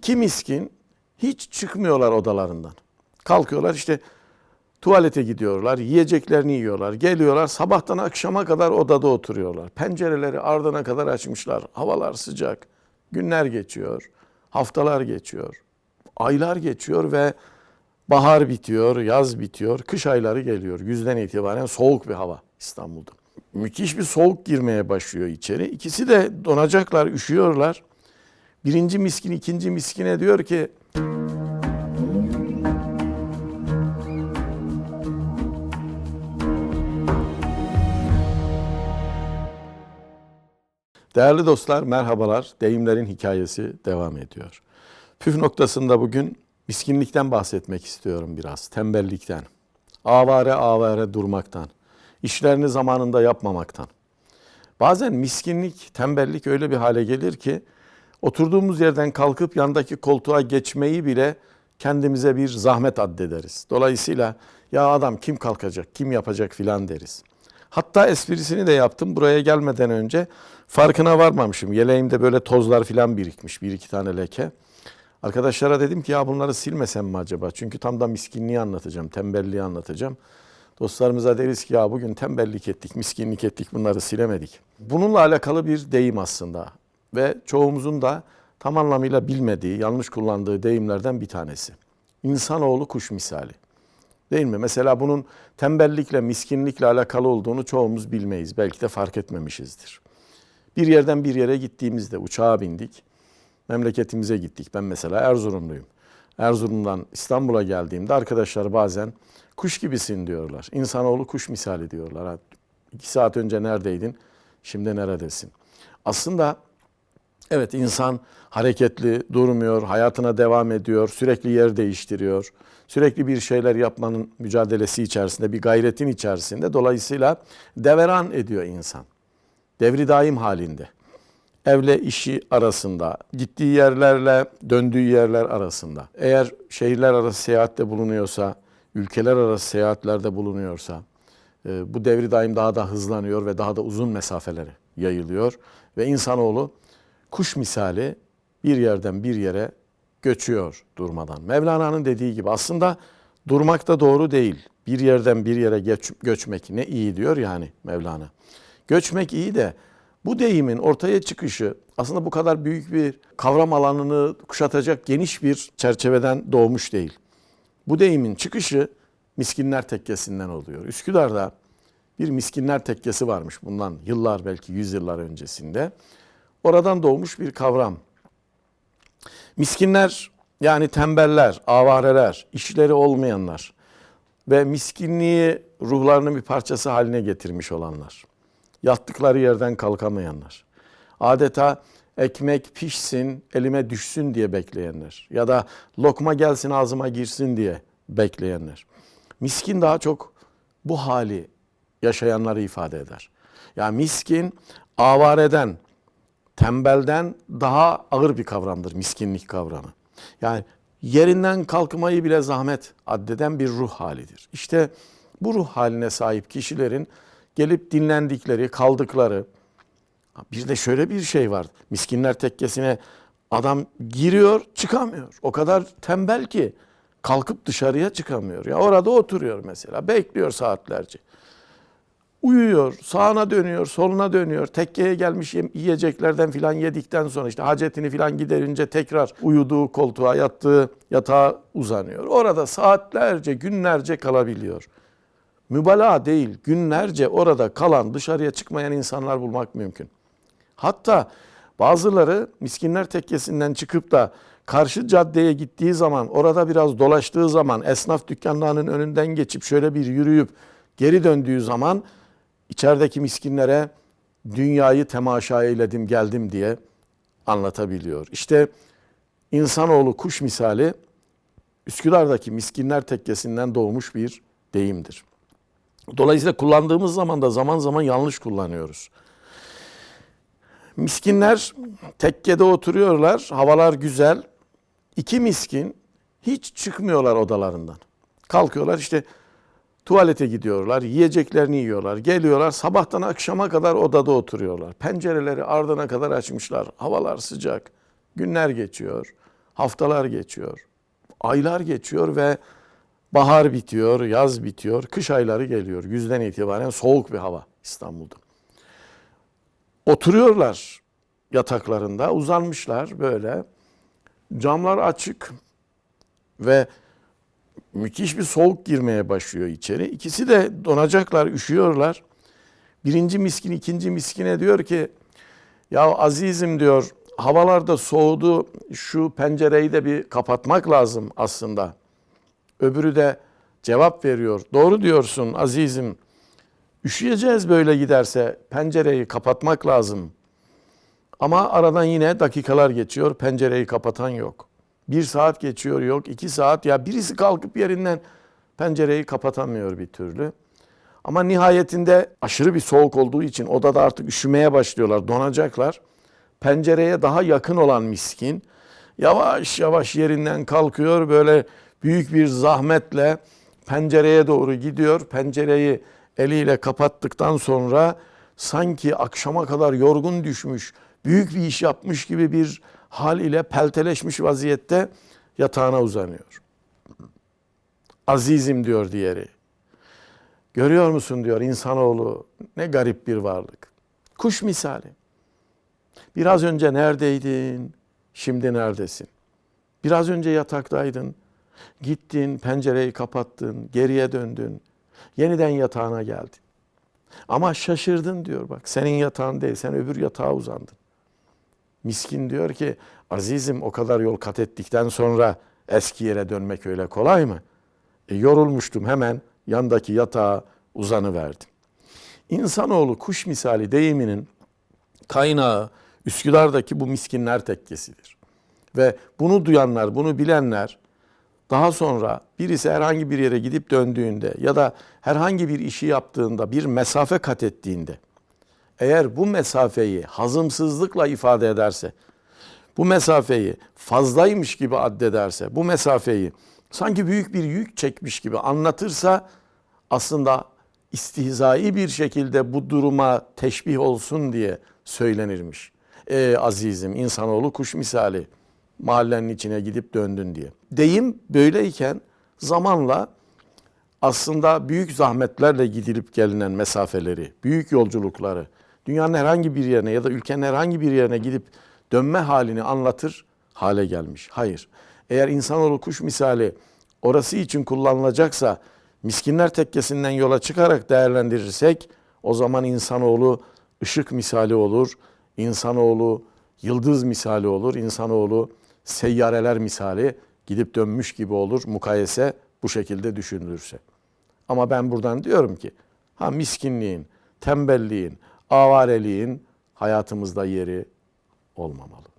İki miskin hiç çıkmıyorlar odalarından. Kalkıyorlar işte tuvalete gidiyorlar, yiyeceklerini yiyorlar, geliyorlar sabahtan akşama kadar odada oturuyorlar. Pencereleri ardına kadar açmışlar. Havalar sıcak. Günler geçiyor, haftalar geçiyor, aylar geçiyor ve bahar bitiyor, yaz bitiyor, kış ayları geliyor. Yüzden itibaren soğuk bir hava İstanbul'da. Müthiş bir soğuk girmeye başlıyor içeri. İkisi de donacaklar, üşüyorlar. Birinci miskin ikinci miskine diyor ki Değerli dostlar merhabalar. Deyimlerin hikayesi devam ediyor. Püf noktasında bugün miskinlikten bahsetmek istiyorum biraz. Tembellikten. Avare avare durmaktan. işlerini zamanında yapmamaktan. Bazen miskinlik, tembellik öyle bir hale gelir ki oturduğumuz yerden kalkıp yandaki koltuğa geçmeyi bile kendimize bir zahmet addederiz. Dolayısıyla ya adam kim kalkacak, kim yapacak filan deriz. Hatta esprisini de yaptım buraya gelmeden önce farkına varmamışım. Yeleğimde böyle tozlar filan birikmiş bir iki tane leke. Arkadaşlara dedim ki ya bunları silmesem mi acaba? Çünkü tam da miskinliği anlatacağım, tembelliği anlatacağım. Dostlarımıza deriz ki ya bugün tembellik ettik, miskinlik ettik bunları silemedik. Bununla alakalı bir deyim aslında ve çoğumuzun da tam anlamıyla bilmediği, yanlış kullandığı deyimlerden bir tanesi. İnsanoğlu kuş misali. Değil mi? Mesela bunun tembellikle, miskinlikle alakalı olduğunu çoğumuz bilmeyiz. Belki de fark etmemişizdir. Bir yerden bir yere gittiğimizde uçağa bindik. Memleketimize gittik. Ben mesela Erzurumluyum. Erzurum'dan İstanbul'a geldiğimde arkadaşlar bazen kuş gibisin diyorlar. İnsanoğlu kuş misali diyorlar. İki saat önce neredeydin? Şimdi neredesin? Aslında evet insan hareketli, durmuyor, hayatına devam ediyor, sürekli yer değiştiriyor. Sürekli bir şeyler yapmanın mücadelesi içerisinde, bir gayretin içerisinde. Dolayısıyla deveran ediyor insan. Devri daim halinde. Evle işi arasında, gittiği yerlerle döndüğü yerler arasında. Eğer şehirler arası seyahatte bulunuyorsa, ülkeler arası seyahatlerde bulunuyorsa, e, bu devri daim daha da hızlanıyor ve daha da uzun mesafelere yayılıyor. Ve insanoğlu kuş misali bir yerden bir yere göçüyor durmadan. Mevlana'nın dediği gibi aslında durmak da doğru değil. Bir yerden bir yere göç, göçmek ne iyi diyor yani Mevlana. Göçmek iyi de bu deyimin ortaya çıkışı aslında bu kadar büyük bir kavram alanını kuşatacak geniş bir çerçeveden doğmuş değil. Bu deyimin çıkışı miskinler tekkesinden oluyor. Üsküdar'da bir miskinler tekkesi varmış bundan yıllar belki yüzyıllar öncesinde. Oradan doğmuş bir kavram. Miskinler yani tembeller, avareler, işleri olmayanlar ve miskinliği ruhlarının bir parçası haline getirmiş olanlar. Yattıkları yerden kalkamayanlar. Adeta ekmek pişsin, elime düşsün diye bekleyenler. Ya da lokma gelsin ağzıma girsin diye bekleyenler. Miskin daha çok bu hali yaşayanları ifade eder. Yani miskin avareden, tembelden daha ağır bir kavramdır miskinlik kavramı. Yani yerinden kalkmayı bile zahmet addeden bir ruh halidir. İşte bu ruh haline sahip kişilerin gelip dinlendikleri, kaldıkları bir de şöyle bir şey var. Miskinler tekkesine adam giriyor, çıkamıyor. O kadar tembel ki kalkıp dışarıya çıkamıyor. Ya orada oturuyor mesela, bekliyor saatlerce. Uyuyor, sağına dönüyor, soluna dönüyor. Tekkeye gelmiş yiyeceklerden filan yedikten sonra işte hacetini filan giderince tekrar uyuduğu koltuğa, yattığı yatağa uzanıyor. Orada saatlerce, günlerce kalabiliyor. Mübalağa değil, günlerce orada kalan, dışarıya çıkmayan insanlar bulmak mümkün. Hatta bazıları miskinler tekkesinden çıkıp da karşı caddeye gittiği zaman, orada biraz dolaştığı zaman, esnaf dükkanlarının önünden geçip şöyle bir yürüyüp geri döndüğü zaman içerideki miskinlere dünyayı temaşa eyledim geldim diye anlatabiliyor. İşte insanoğlu kuş misali Üsküdar'daki miskinler tekkesinden doğmuş bir deyimdir. Dolayısıyla kullandığımız zaman da zaman zaman yanlış kullanıyoruz. Miskinler tekkede oturuyorlar, havalar güzel. İki miskin hiç çıkmıyorlar odalarından. Kalkıyorlar işte tuvalete gidiyorlar, yiyeceklerini yiyorlar, geliyorlar sabahtan akşama kadar odada oturuyorlar. Pencereleri ardına kadar açmışlar, havalar sıcak, günler geçiyor, Haftalar geçiyor. Aylar geçiyor ve bahar bitiyor, yaz bitiyor, kış ayları geliyor. Yüzden itibaren soğuk bir hava İstanbul'da. Oturuyorlar yataklarında, uzanmışlar böyle. Camlar açık ve müthiş bir soğuk girmeye başlıyor içeri. İkisi de donacaklar, üşüyorlar. Birinci miskin ikinci miskine diyor ki ya azizim diyor havalar da soğudu şu pencereyi de bir kapatmak lazım aslında. Öbürü de cevap veriyor. Doğru diyorsun azizim. Üşüyeceğiz böyle giderse pencereyi kapatmak lazım. Ama aradan yine dakikalar geçiyor pencereyi kapatan yok. Bir saat geçiyor yok iki saat ya birisi kalkıp yerinden pencereyi kapatamıyor bir türlü. Ama nihayetinde aşırı bir soğuk olduğu için odada artık üşümeye başlıyorlar, donacaklar. Pencereye daha yakın olan miskin yavaş yavaş yerinden kalkıyor böyle büyük bir zahmetle pencereye doğru gidiyor. Pencereyi eliyle kapattıktan sonra sanki akşama kadar yorgun düşmüş, büyük bir iş yapmış gibi bir hal ile pelteleşmiş vaziyette yatağına uzanıyor. Azizim diyor diğeri. Görüyor musun diyor insanoğlu ne garip bir varlık. Kuş misali. Biraz önce neredeydin? Şimdi neredesin? Biraz önce yataktaydın. Gittin, pencereyi kapattın, geriye döndün. Yeniden yatağına geldin. Ama şaşırdın diyor bak. Senin yatağın değil, sen öbür yatağa uzandın. Miskin diyor ki, azizim o kadar yol kat ettikten sonra eski yere dönmek öyle kolay mı? E, yorulmuştum hemen yandaki yatağa uzanıverdim. İnsanoğlu kuş misali deyiminin kaynağı Üsküdar'daki bu miskinler tekkesidir. Ve bunu duyanlar, bunu bilenler daha sonra birisi herhangi bir yere gidip döndüğünde ya da herhangi bir işi yaptığında bir mesafe kat ettiğinde eğer bu mesafeyi hazımsızlıkla ifade ederse, bu mesafeyi fazlaymış gibi addederse, bu mesafeyi sanki büyük bir yük çekmiş gibi anlatırsa aslında istihzai bir şekilde bu duruma teşbih olsun diye söylenirmiş. E azizim insanoğlu kuş misali mahallenin içine gidip döndün diye. Deyim böyleyken zamanla aslında büyük zahmetlerle gidilip gelinen mesafeleri, büyük yolculukları, dünyanın herhangi bir yerine ya da ülkenin herhangi bir yerine gidip dönme halini anlatır hale gelmiş. Hayır. Eğer insanoğlu kuş misali orası için kullanılacaksa miskinler tekkesinden yola çıkarak değerlendirirsek o zaman insanoğlu ışık misali olur, insanoğlu yıldız misali olur, insanoğlu seyyareler misali gidip dönmüş gibi olur mukayese bu şekilde düşünülürse. Ama ben buradan diyorum ki ha miskinliğin, tembelliğin, avareliğin hayatımızda yeri olmamalı.